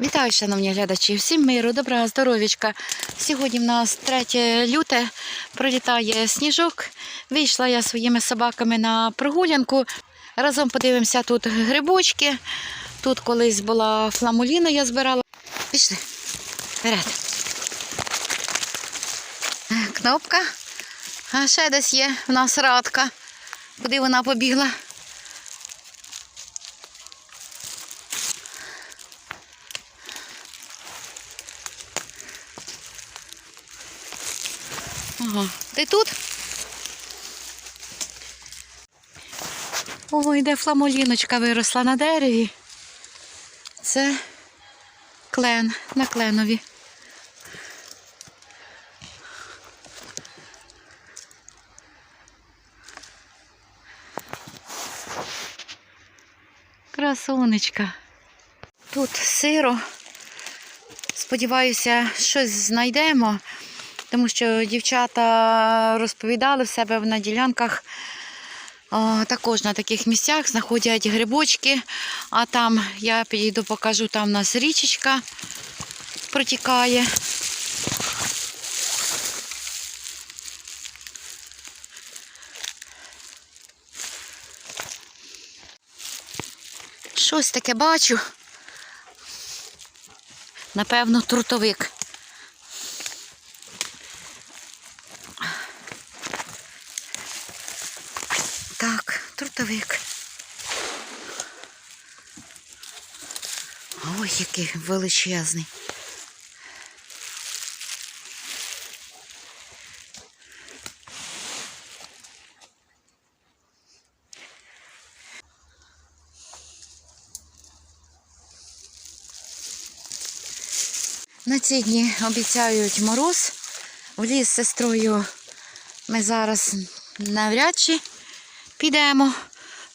Вітаю, шановні глядачі! Всім миру, добра, здоров'ячка. Сьогодні в нас 3 люте, пролітає сніжок. Вийшла я своїми собаками на прогулянку. Разом подивимося тут грибочки. Тут колись була фламуліна, я збирала. Пішли. Вперед. Кнопка. А ще десь є в нас радка. Куди вона побігла? Ага, ти тут? Ой, де фламоліночка виросла на дереві. Це клен на кленові. Красунечка. Тут сиро. Сподіваюся, щось знайдемо, тому що дівчата розповідали в себе на ділянках. Також на таких місцях знаходять грибочки, а там я підійду, покажу, там у нас річечка протікає. Щось таке бачу. Напевно, трутовик. Трутовик. Ой, який величезний. На ці дні обіцяють мороз. В ліс з сестрою ми зараз навряд чи підемо,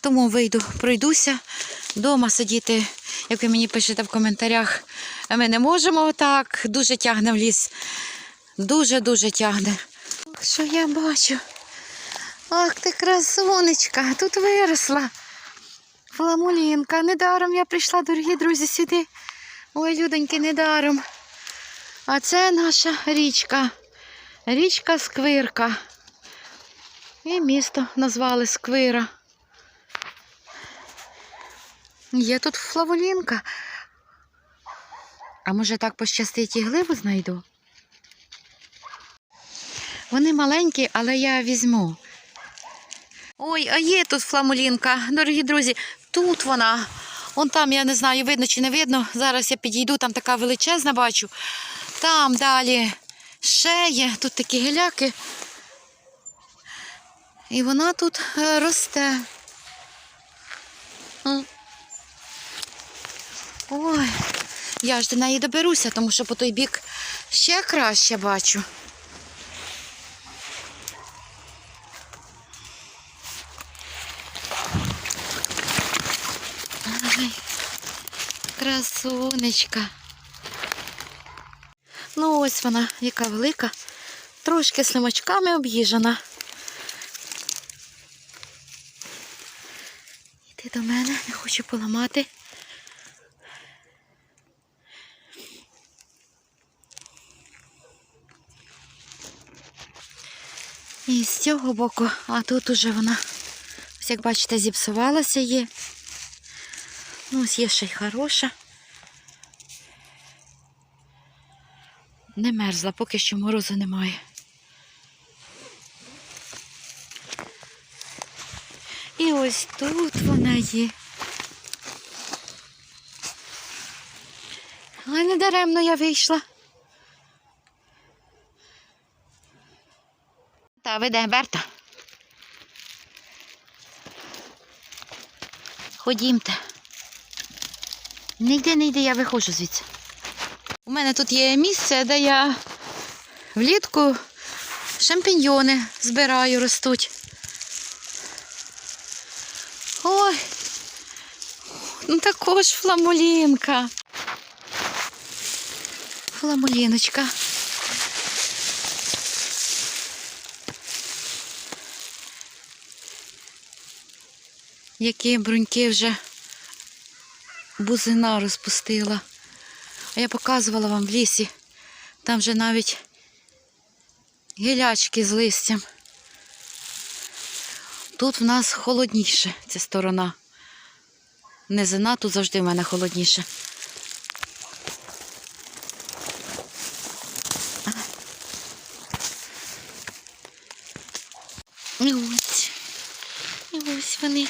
тому вийду, пройдуся. Дома сидіти, як ви мені пишете в коментарях, ми не можемо так. Дуже тягне в ліс. Дуже-дуже тягне. Що я бачу? Ах ти красунечка, тут виросла. Фламулінка. Недаром я прийшла, дорогі друзі, сюди. Ой, людоньки, недаром. А це наша річка. Річка Сквирка. І місто назвали Сквира. Є тут флаволінка. А може так пощастить і глибу знайду? Вони маленькі, але я візьму. Ой, а є тут фламулінка, дорогі друзі. Тут вона. Вон там, я не знаю, видно чи не видно. Зараз я підійду, там така величезна бачу. Там далі ще є, тут такі гіляки. І вона тут е, росте. Ой, я ж до неї доберуся, тому що по той бік ще краще бачу. Красунечка. Ну, ось вона, яка велика, трошки слимачками об'їжджена. Іди до мене, не хочу поламати. І з цього боку, а тут уже вона, ось як бачите, зіпсувалася є. Ну, ось є ще й хороша. Не мерзла, поки що морозу немає. І ось тут вона є. Ай, не даремно я вийшла. Та веде Берта. Ходімте. Йди, не йди, я виходжу звідси. У мене тут є місце, де я влітку шампіньйони збираю, ростуть. Ой, ну також фламулінка. Фламуліночка. Які бруньки вже бузина розпустила. А я показувала вам в лісі. Там вже навіть гілячки з листям. Тут в нас холодніше ця сторона. Низина тут завжди в мене холодніше. Ось. І ось вони.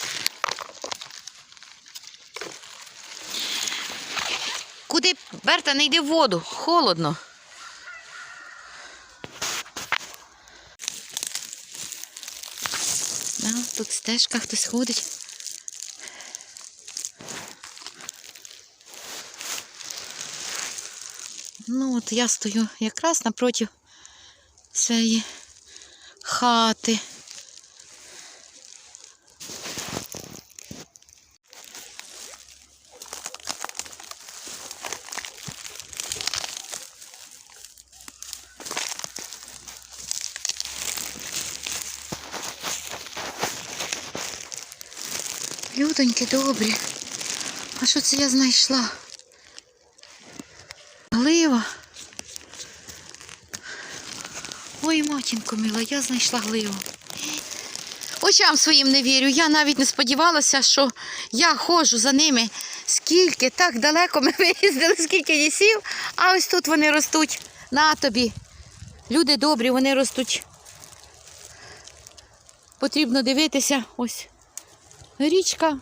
Куди, Берта, не йди в воду, холодно. Да, тут стежка, хтось ходить. Ну, от я стою якраз напроти цієї хати. Людоньки добрі. А що це я знайшла? Глива. Ой, матінко мила, я знайшла гливу. Очам своїм не вірю. Я навіть не сподівалася, що я ходжу за ними. Скільки так далеко ми виїздили, скільки лісів, а ось тут вони ростуть. На тобі. Люди добрі, вони ростуть. Потрібно дивитися. Ось річка.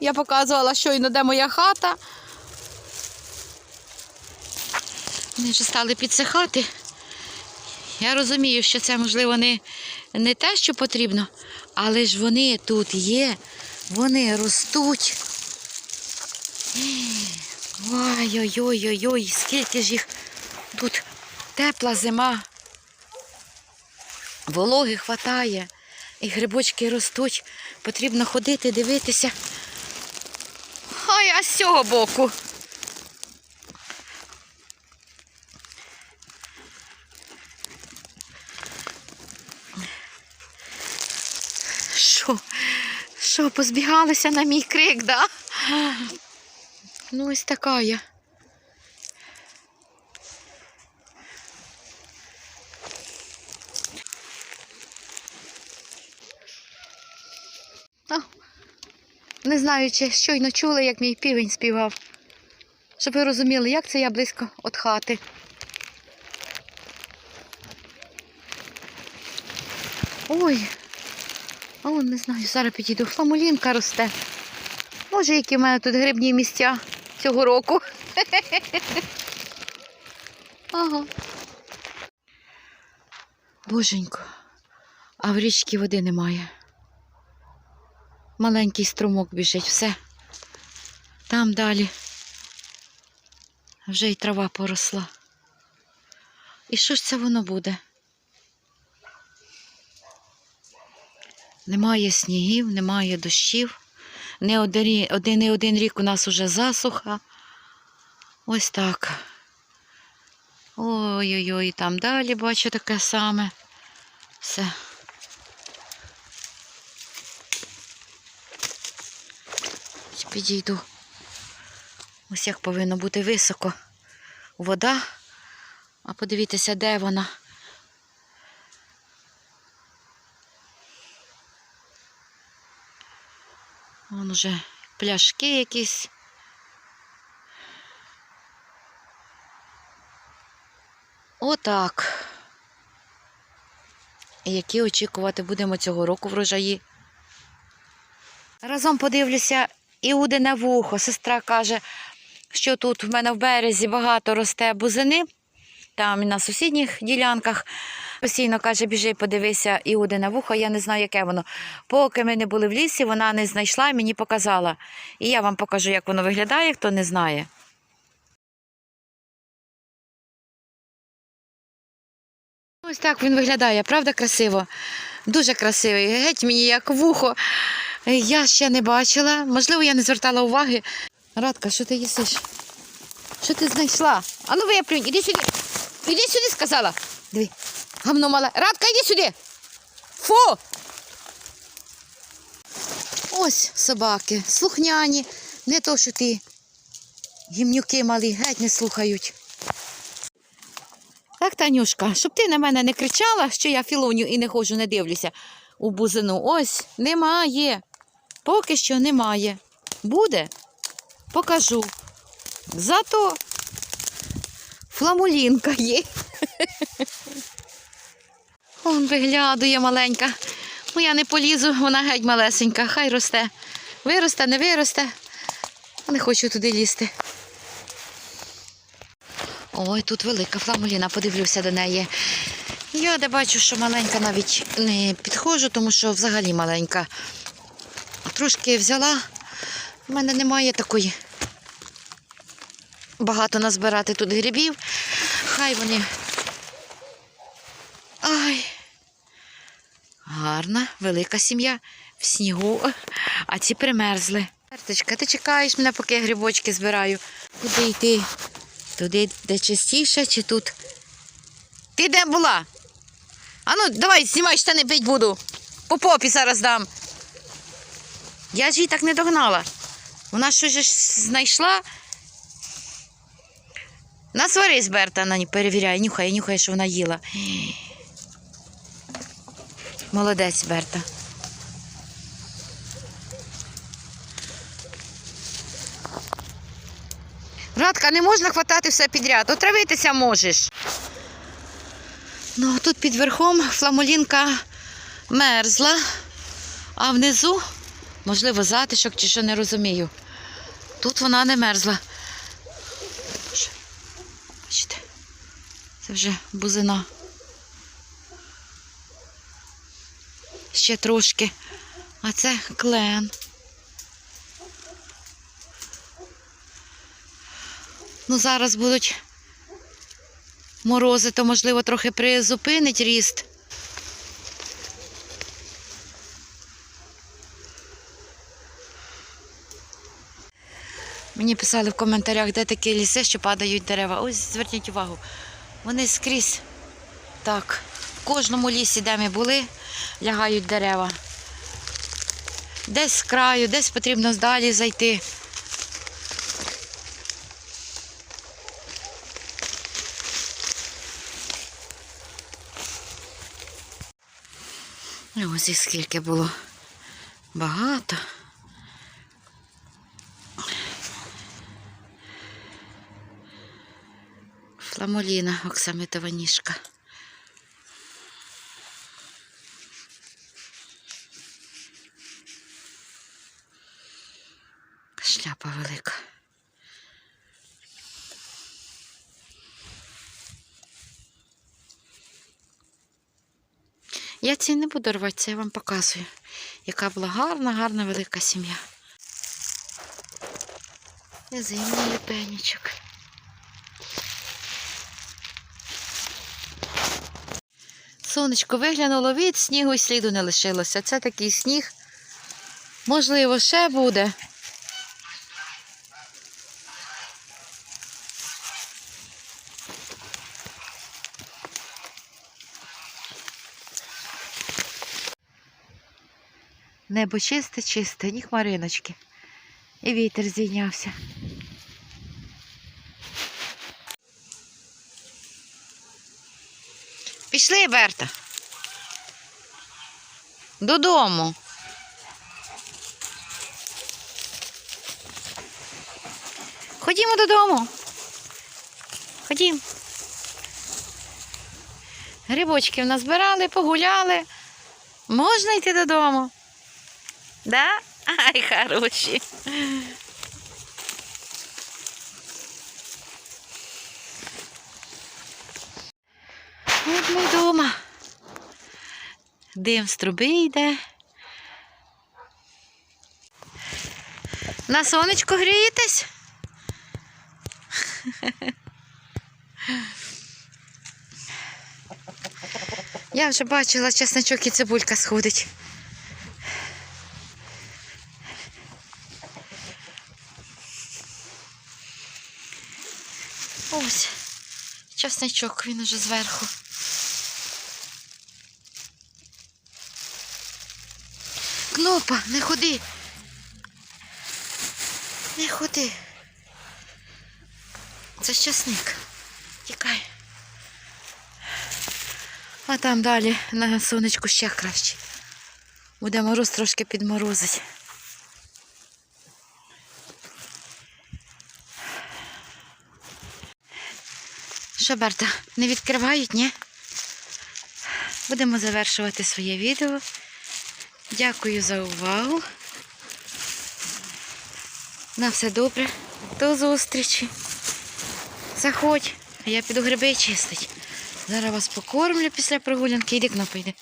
Я показувала щойно, де моя хата. Вони вже стали підсихати. Я розумію, що це, можливо, не, не те, що потрібно, але ж вони тут є, вони ростуть. Ой-ой-ой-ой-ой, скільки ж їх тут тепла зима. Вологи хватає, і грибочки ростуть. Потрібно ходити, дивитися. Ой, а з цього боку. Що? Що, позбігалися на мій крик, да? Ну, ось така я. Не знаю, чи щойно чули, як мій півень співав. Щоб ви розуміли, як це я близько від хати. Ой, а он не знаю, зараз підійду. Фламулінка росте. Може, які в мене тут грибні місця цього року. Ага. Боженько, а в річці води немає. Маленький струмок біжить, все. Там далі. Вже й трава поросла. І що ж це воно буде? Немає снігів, немає дощів. Не один, один, один рік у нас уже засуха. Ось так. Ой-ой-ой, там далі бачу таке саме. Все. Підійду. Ось як повинно бути високо. Вода. А подивіться, де вона. Вон уже пляшки якісь. Отак. Які очікувати будемо цього року врожаї. Разом подивлюся Іудине вухо. Сестра каже, що тут в мене в березі багато росте бузини, там і на сусідніх ділянках. Постійно каже, біжи, подивися Іудине вухо, я не знаю, яке воно. Поки ми не були в лісі, вона не знайшла і мені показала. І я вам покажу, як воно виглядає, хто не знає. Ось так він виглядає, правда, красиво? Дуже красивий. Геть мені як вухо. Е, Я ще не бачила. Можливо, я не звертала уваги. Радка, що ти їсиш? Що ти знайшла? А ну виплюнь, іди сюди. Іди сюди, сказала. Диви, гамно мале. Радка, іди сюди. Фу! Ось собаки, слухняні, не то, що ти. Гімнюки малі геть не слухають. Так, Танюшка, щоб ти на мене не кричала, що я філоню і не ходжу, не дивлюся у бузину. Ось, немає. Поки що немає. Буде? Покажу. Зато фламулінка є. Он виглядує маленька. Ну я не полізу, вона геть малесенька, хай росте. Виросте, не виросте. Не хочу туди лізти. Ой, тут велика фламуліна, подивлюся до неї. Я де бачу, що маленька навіть не підходжу, тому що взагалі маленька. Трошки взяла. У мене немає такої. Багато назбирати тут грибів. Хай вони. Ай. Гарна, велика сім'я в снігу, а ці примерзли. Карточка, ти чекаєш мене, поки я грибочки збираю. Куди йти? Туди, де частіше, чи тут? Ти де була? Ану, давай, знімай штани пить буду. По попі зараз дам. Я ж її так не догнала. Вона щось ж знайшла. Насварись, Берта, на перевіряє, нюхає, нюхає, що вона їла. Молодець, Берта. Радка, не можна хватати все підряд. Отравитися можеш. Ну, тут під верхом фламулінка мерзла, а внизу, можливо, затишок чи що не розумію. Тут вона не мерзла. Бачите, це вже бузина. Ще трошки. А це клен. Ну, зараз будуть морози, то, можливо, трохи призупинить ріст. Мені писали в коментарях, де такі ліси, що падають дерева. Ось зверніть увагу. Вони скрізь так. В кожному лісі, де ми були, лягають дерева. Десь з краю, десь потрібно далі зайти. Ось і скільки було багато. Фламоліна, оксамитова ніжка. Шляпа велика. Ці не буду рвати, це я вам показую, яка була гарна, гарна велика сім'я. Зимній лепенічок. Сонечко виглянуло від снігу і сліду не лишилося. Це такий сніг. Можливо, ще буде. Небо чисте, чисте, ні хмариночки. І вітер здійнявся. Пішли, Берта. Додому. Ходімо додому. Ходім. Грибочків назбирали, погуляли. Можна йти додому. Да? Ай, хороші. От ми вдома. Дим з труби йде. На сонечко грієтесь? Я вже бачила, чесночок і цибулька сходить. Ось, чесничок, він уже зверху. Кнопа, не ходи. Не ходи. це щасник. Тікай. А там далі на сонечку ще краще. Буде мороз трошки підморозить. Що, Берта, не відкривають, ні? Будемо завершувати своє відео. Дякую за увагу. На все добре. До зустрічі. Заходь, а я піду гриби чистить. Зараз вас покормлю після прогулянки. Іди кнопа йди.